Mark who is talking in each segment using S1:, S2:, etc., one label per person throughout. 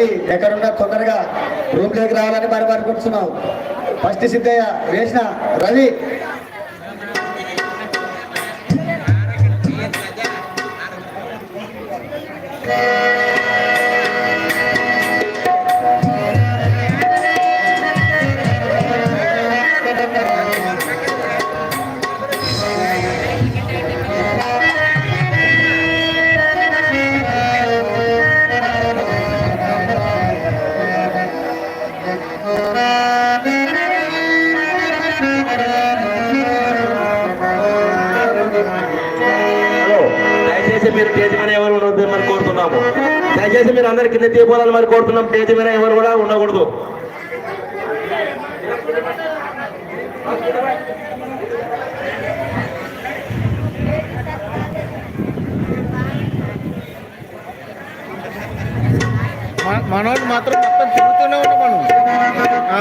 S1: రవి ఎక్కడున్నా తొందరగా రూమ్లోకి రావాలని మరి అనుకుంటున్నాం ఫస్ట్ సిద్ధయ్య వేసిన రవి
S2: Yeah. దయచేసి మీరు స్టేజ్ మీద ఎవరు ఉండొద్దు మరి కోరుతున్నాము. దయచేసి మీరు అందరి కింద తీపోవాలని మరి కోరుతున్నాం. స్టేజ్ మీద ఎవరు కూడా ఉండకూడదు.
S3: మన- మనోడు మాత్రం మొత్తం తిరుగుతూనే ఉంటాం మనం. ఆ.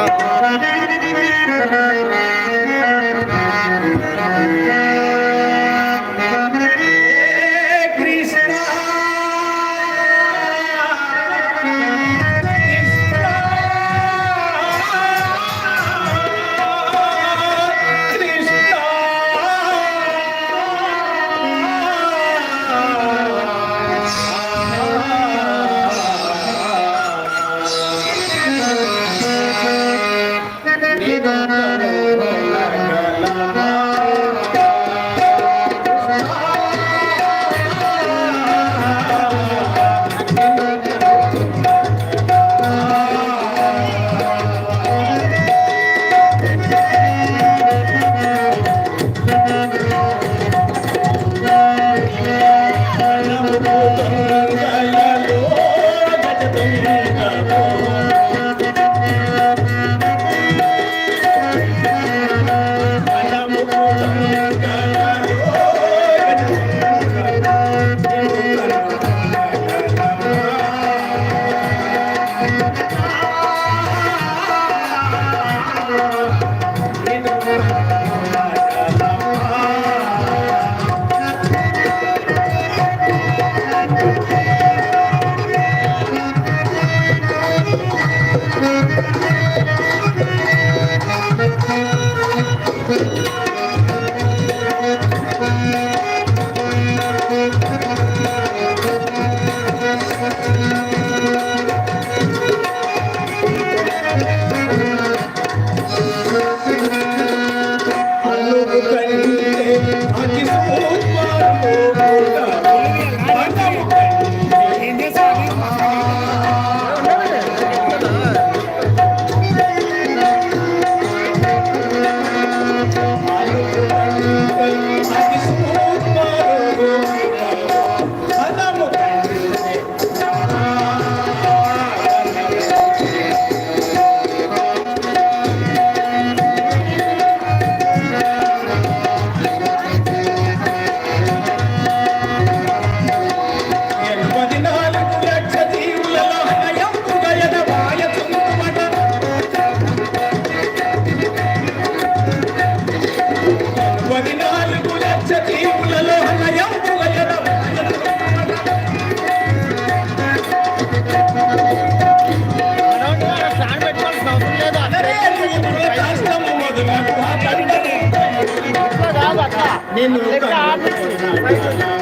S4: 你在干啥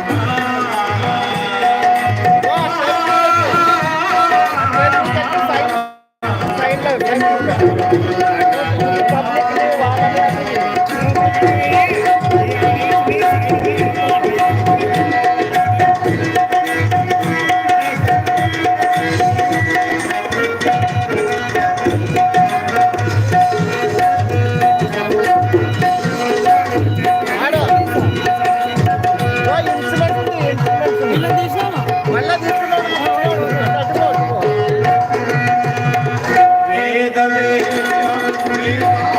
S5: Julio.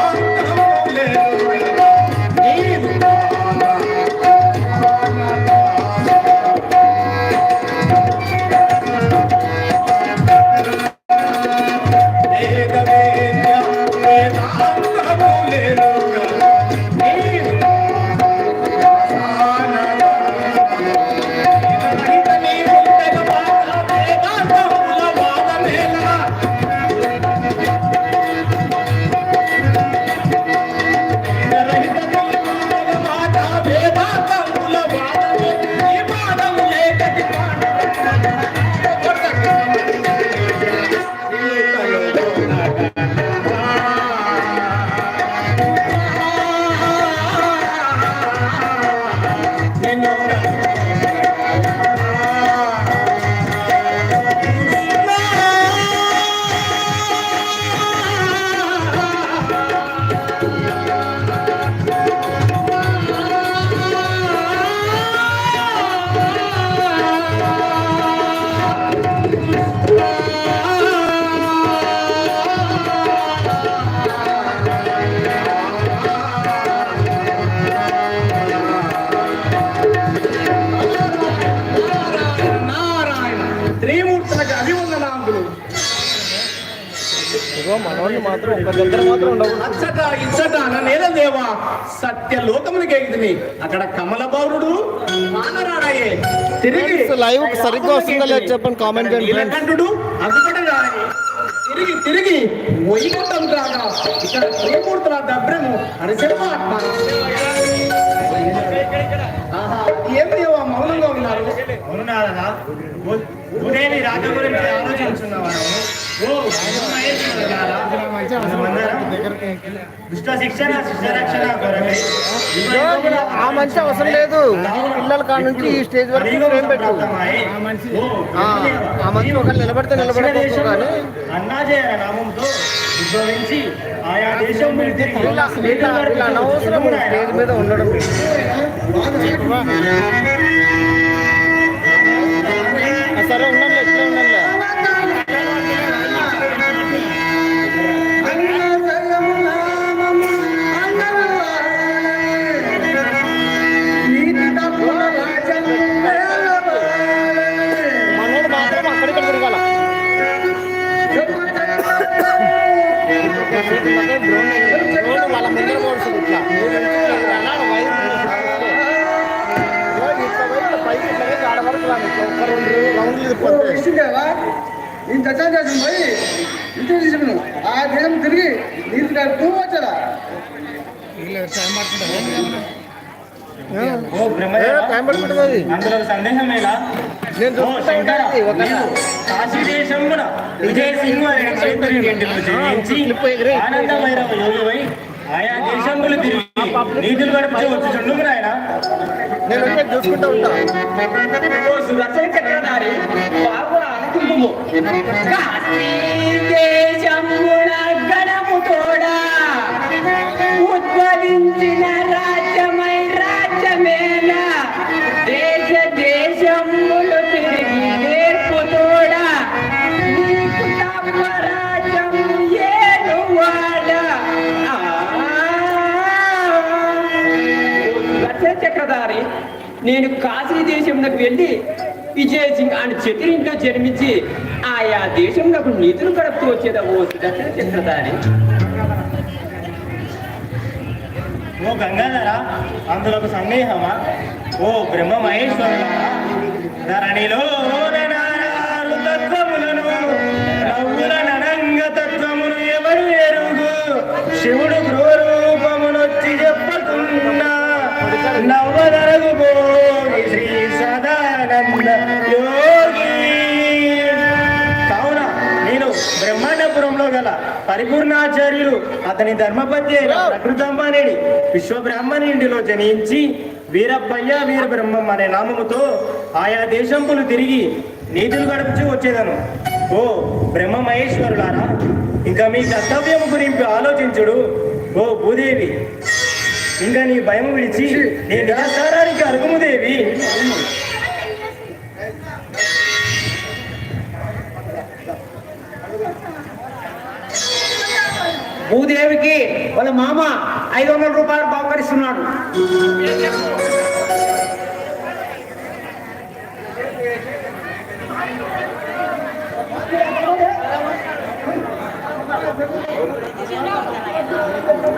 S5: మనోడిని మాత్రం ఒక దగ్గర మాత్రం ఉండవు.
S4: అచ్చట ఇచ్చట నేలదేవా సత్య లోకమునికి ఎగిదిని అక్కడ కమల పౌరుడు మానరాడయే తిరిగి
S5: లైవ్ సరిగ్గా వస్తుందో లేదో చెప్పండి కామెంట్ చేయండి
S4: అదుపటి రాయే. తిరిగి తిరిగి వైకుంఠం కాగా ఇక్కడ త్రిమూర్తుల దభ్రము అరిశర్మాత్మ ఆహా, ఏం దేవా మౌనంగా ఉన్నారు?
S6: అవునారా రాజ గురించి ఆలోచించున్నావా
S5: ఆ మంచి అవసరం లేదు. పిల్లల కాడ నుంచి ఈ స్టేజ్ వరకు ఫ్రేమ్ పెట్టు. ఆ, మంచి ఒకరు నిలబడితే నిలబడకపోవచ్చు కానీ అనవసరం స్టేజ్ మీద ఉండడం. సరే ఉండండి
S3: నేను చట్టం చేసి పోయి ఇంటికి తీసుకును ఆ దేశం తిరిగి నీరు కడుతూ వచ్చాడా
S6: విజయ అనే ఆనందమైరవ యోగివై ఆయా దేశములు తిరిగి నీతులు గడిపి వచ్చుచుండు నాయన?
S5: నేను వచ్చి చూసుకుంటా ఉంటా.
S4: సుదర్శన చక్రధారి బాబు అనుకుంటుము. నేను కాశీ దేశంలోకి వెళ్ళి విజయ్ సింగ్ అని చతురింట్లో జన్మించి ఆయా దేశంలో నిధులు గడుపుతూ వచ్చేదా? ఓ సుదర్శన
S6: ఓ గంగాధర అందులో ఒక సందేహమా? ఓ బ్రహ్మ మహేశ్వర ధరణిలో తత్వములను నవ్వుల నరంగ తత్వమును ఎవరు ఎరుగు? శివుడు పరిపూర్ణాచార్యులు అతని ధర్మపతి అయిన ప్రకృతమ్మనేడి విశ్వబ్రహ్మణి ఇంటిలో జనించి వీరప్పయ్య వీర బ్రహ్మం అనే నామముతో ఆయా దేశంపులు తిరిగి నీతులు గడుపుచూ వచ్చేదను. ఓ బ్రహ్మ మహేశ్వరులారా ఇంకా మీ కర్తవ్యం గురించి ఆలోచించుడు. ఓ భూదేవి ఇంకా నీ భయం విడిచి నీ నిజస్థానానికి అరుగుముదేవి
S4: భూదేవికి వాళ్ళ మామ ఐదు వందల రూపాయలు బహుకరిస్తున్నాడు